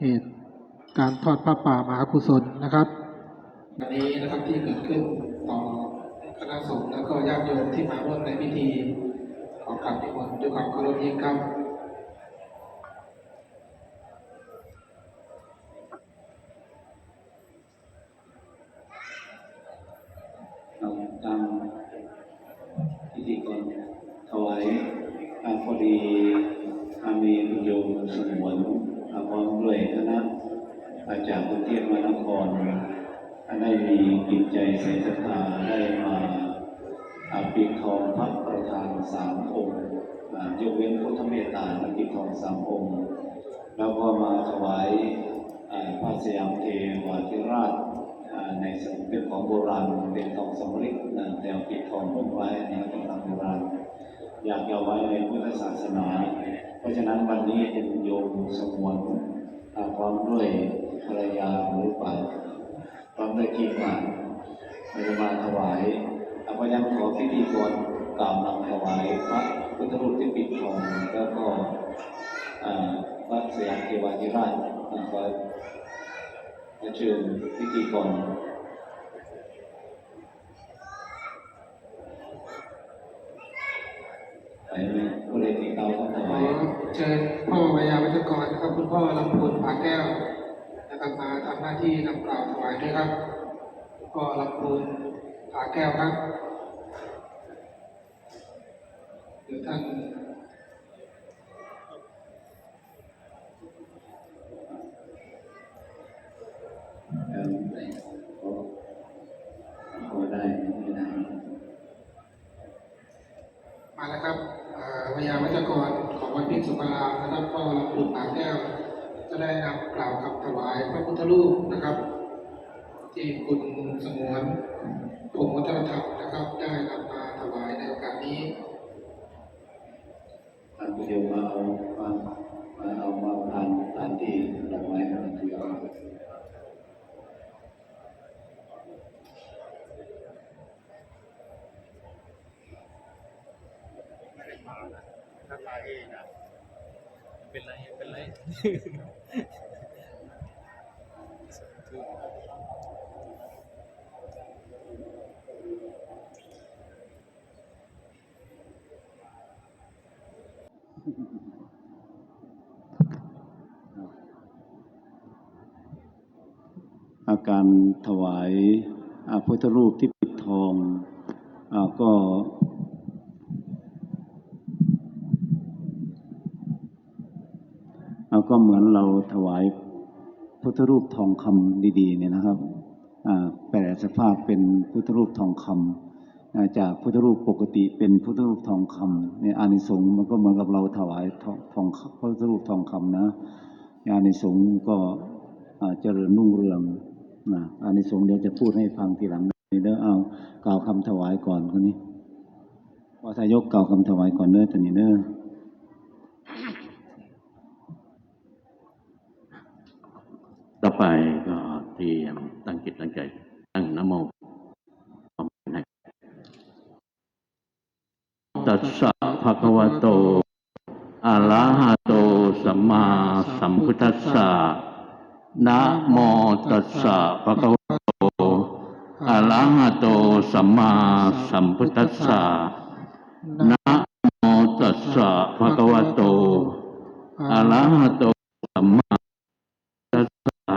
เหตุการทอดผ้าป่ามหากุศลนะครับวันนี้นะครับที่เกิดขึ้นต่อคณะสงฆ์แล้วก็ญาติโยมที่มาร่วมในพิธีขอกราบนิมนต์ด้วยความเคารพยิ่งครับเราตามพิธีกรถวายอาพอดี อาจากกรุงเทพมหานครได้มีจิตใจใส่ศรัทธาได้มาอาปิดทองพระประธานสามองค์ยกเว้นพุทธเมตตาและปิดทองสามองค์ แล้วก็มาถวายพระสยามเทวาธิราชในสมัยเป็นของโบราณเป็นทองสำริดแต่ปิดทองลงไว้อันเป็นทองโบราณ อยากเอาไว้ในพุทธศาสนา เพราะฉะนั้นวันนี้เป็นโยมสมวนอ่าพร้อมด้วย ภรรยาหรือเปล่าพร้อมด้วยทีมงานเรามาถวายอาพยังขอพิธีกรกล่าวนำถวายพระพุทธรูปที่ปิดทองแล้วก็อ่าพระสยามเทวาธิราชอ่าขอขอเชิญพิธีกรไปไหมผู้ใดที่เก่าต้งถวายเชิญพ่อวิยาวัจกรนะครับคุณพ่อลำพูนผาแก้ว นะครับมาทำหน้าที่นำกล่าวถวายด้วยครับพ่อลำพูนผาแก้วครับเดี๋ยวท่าน เอิ่มขอขอได้ไม่ได้ มาแล้วครับอ่าวิยาวัจกรของวัดพิษสุภารามนะครับพ่อลำพูนผาแก้ว จะได้นำกล่าวคำถวายพระพุทธรูปนะครับ ที่คุณสงวนพงศ์วัฒนธรรมนะครับ ได้นำมาถวายในโอกาสนี้ท่านผู้ชมมาเอามามาเอามาทานทานที่ดอกไม้มาถือเอาเป็นไรเป็นไร อา การถวายพุทธรูปที่ปิดทองอก็อาก็เหมือนเราถวายพุทธรูปทองคำดีๆเนี่ยนะครับแปลสภาพเป็นพุทธรูปทองคำจากพุทธรูปปกติเป็นพุทธรูปทองคำเนี่ยอานิสงส์มันก็เหมือนกับเราถวายทองพระพุทธรูปทองคำนะอานิสงส์ก็เจริญรุ่งเรือง อานิสงส์เดี๋ยวจะพูดให้ฟังทีหลังนี่เด้อเอากล่าวคำถวายก่อนคนนี้ว่าทายกกล่าวคำถวายก่อนเด้อตอนนี้เด้อต่อไปก็เตรียมตั้งจิตตั้งใจตั้งนโมตัสสะภะคะวะโตอะระหะโตสัมมาสัมพุทธัสสะ นะโมตัสสะภะคะวะโตอะระหะโตสัมมาสัมพุทธัสสะนะโมตัสสะภะคะวะโตอะระหะโตสัมมาสัมพุทธัสสะ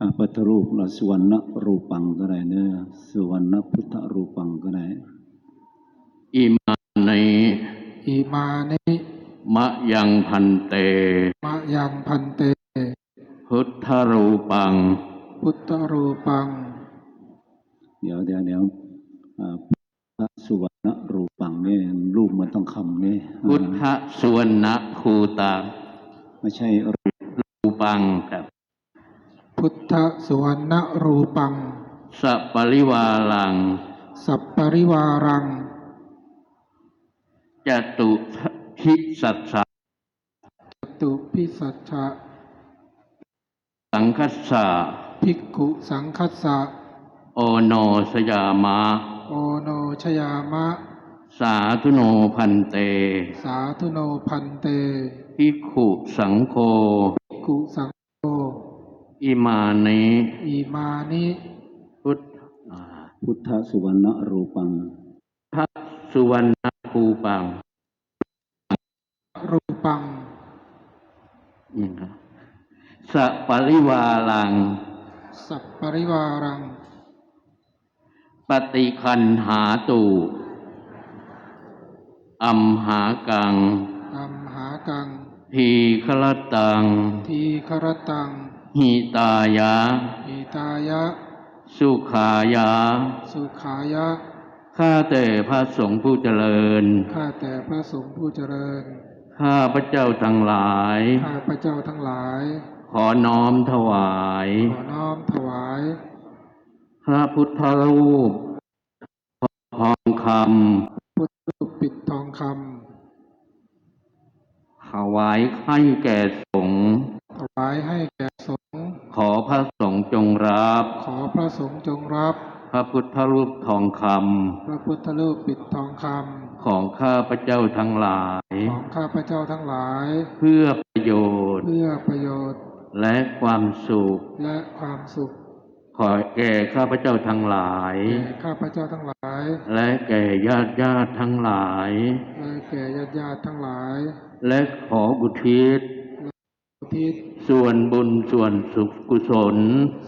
อ่าพุทธรูปเราสุวรรณรูปังก็ได้เด้อสุวรรณพุทธรูปังก็ได้ อิมานิมะยังพันเต มะยังพันเต พุทธรูปัง พุทธรูปัง เดี๋ยวเดี๋ยวเดี๋ยวอ่าพระสุวรรณรูปังเนี่ยรูปเหมันต้องคำเนี่ยพุทธสวรณคูตาไม่ใช่รูปรูปังกับ พุทธสวรรณรูปังสัปริวาลัง สัปปริวารัง จตุทิสัสสะจตุพิสัชชะสังคัสสะภิกขุสังคัสสะโอโนสยามะ โอโนชยามะ สาธุโนพันเต สาธุโนพันเตภิกขุสังโฆกุสังโฆอิมานิอิมานิพุทธอ่าพุทธสุวรรณรูปัง ทัสสุวรรณ ภูปัง รูปังนี่นะสัปริวาลัง สัพปริวารัง ปฏิคันหาตุอัมหากัง อัมหากัง ทีคลตัง ทีครตัง หิตายะอิตายะ สุขายะ สุขายะ ข้าแต่พระสงฆ์ผู้เจริญ ข้าแต่พระสงฆ์ผู้เจริญ ข้าพระเจ้าทั้งหลาย ข้าพระเจ้าทั้งหลาย ขอน้อมถวาย ขอน้อมถวาย พระพุทธรูปทองคพุทธรูปปิดทองคำถวายให้แก่สงฆ์ำถวายให้แก่สงฆ์ขอพระสงฆ์จงรับ ขอพระสงฆ์จงรับ พระพุทธรูปทองคพระพุทธรูปปิดทองคำของข้าพระเจ้าทั้งหลายำของข้าพระเจ้าทั้งหลาย เพื่อประโยชน์ เพื่อประโยชน์ และความสุข และความสุข ขอแก่ข้าพเจ้าทั้งหลายแก่ข้าพเจ้าทั้งหลาย และแก่ญาติญาติทั้งหลาย และแก่ญาติญาติทั้งหลาย และขออุทิศอุทิศส่วนบุญส่วนสุขกุศล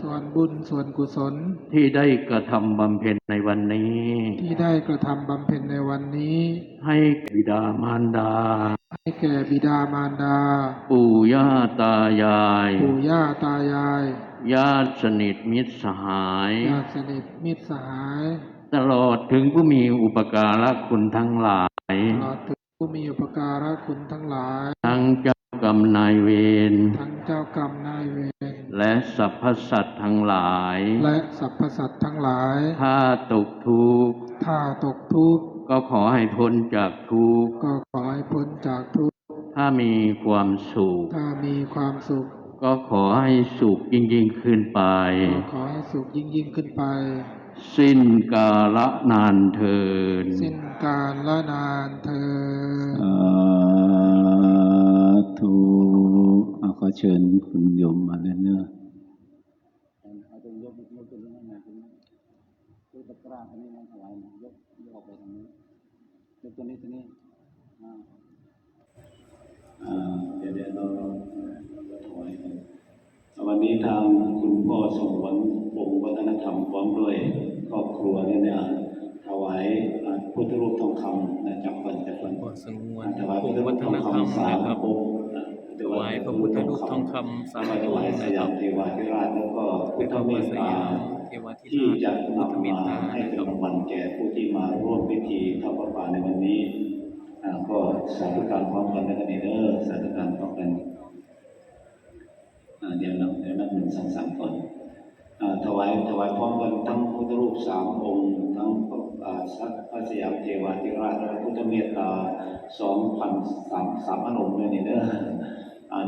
ส่วน บุญส่วนกุศล ที่ได้กระทำบำเพ็ญในวันนี้ ที่ได้กระทำบำเพ็ญในวันนี้ ให้บิดามารดา ให้แก่บิดามารดา ปู่ย่าตายาย ปู่ย่าตายาย ญาติสนิทมิตรสหาย ญาติสนิทมิตรสหาย ตลอดถึงผู้มีอุปการะคุณทั้งหลาย ตลอดถึงผู้มีอุปการะคุณทั้งหลาย ทั้งเจ้ากรรมนายเวร ทั้งเจ้ากรรมนายเวร และสรรพสัตว์ทั้งหลาย และสรรพสัตว์ทั้งหลาย ถ้าตกทุกข์ถ้าตกทุกข์ก็ขอให้พ้นจากทุกข์ก็ขอให้พ้นจากทุกข์ถ้ามีความสุขถ้ามีความสุข ก็ขอให้สุขยิ่งยิ่งขึ้นไปก็ขอให้สุขยิ่งยิ่งขึ้นไป สิ้นกาละนานเทินสิ้นการละนานเธอญสาธุเอา ขอเชิญคุณโยมมาเรื่อยๆเอาตรงยกยกตรงนั้นมาตรงนี้ยกตะกร้าตรงนี้มาถวายมายกยกออกไปตรงนี้ยกตัวนี้ตัวนี้อ่าอ่าเดี๋ยวเดี๋ยวเราเราเราถวายกันวันนี้ทางคุณพ่อสมวนวงศ์วัฒนธรรมพร้อมด้วยครอบครัวเนี่ยนี่ยถวายพุทธรูปทองคำนะจากวันจากวันขอสงวนถวายกพรระมพุทธวัฒรูปนทองธรรมคำสามนะครับองค์ายพระพุทธรูปทองคำสามถวายองค์สนะคยารัมบเทวาธิราชแล้วก็พุทธเมตสตายามเทวาธิที่ราชจะพุทธนำมาให้เป็นรางวัลแก่ผู้ที่มาร่วมพิธีทอดพระป่าในวันนี้ก็สาธุการพร้อมกันนะครับเด้อสาธุการพร้อมกันเดี๋ยวเราเดี๋ยวนับหนึ่งสองสามก่อนถวายถวายพร้อมกันทั้งพุทธรูปสามองค์ ทั้งพระอ่าสักพระสยามเทวาธิราชและพุทธเมตตาสองพันสามสามพันองค์เลยนี่เด้อ อ่า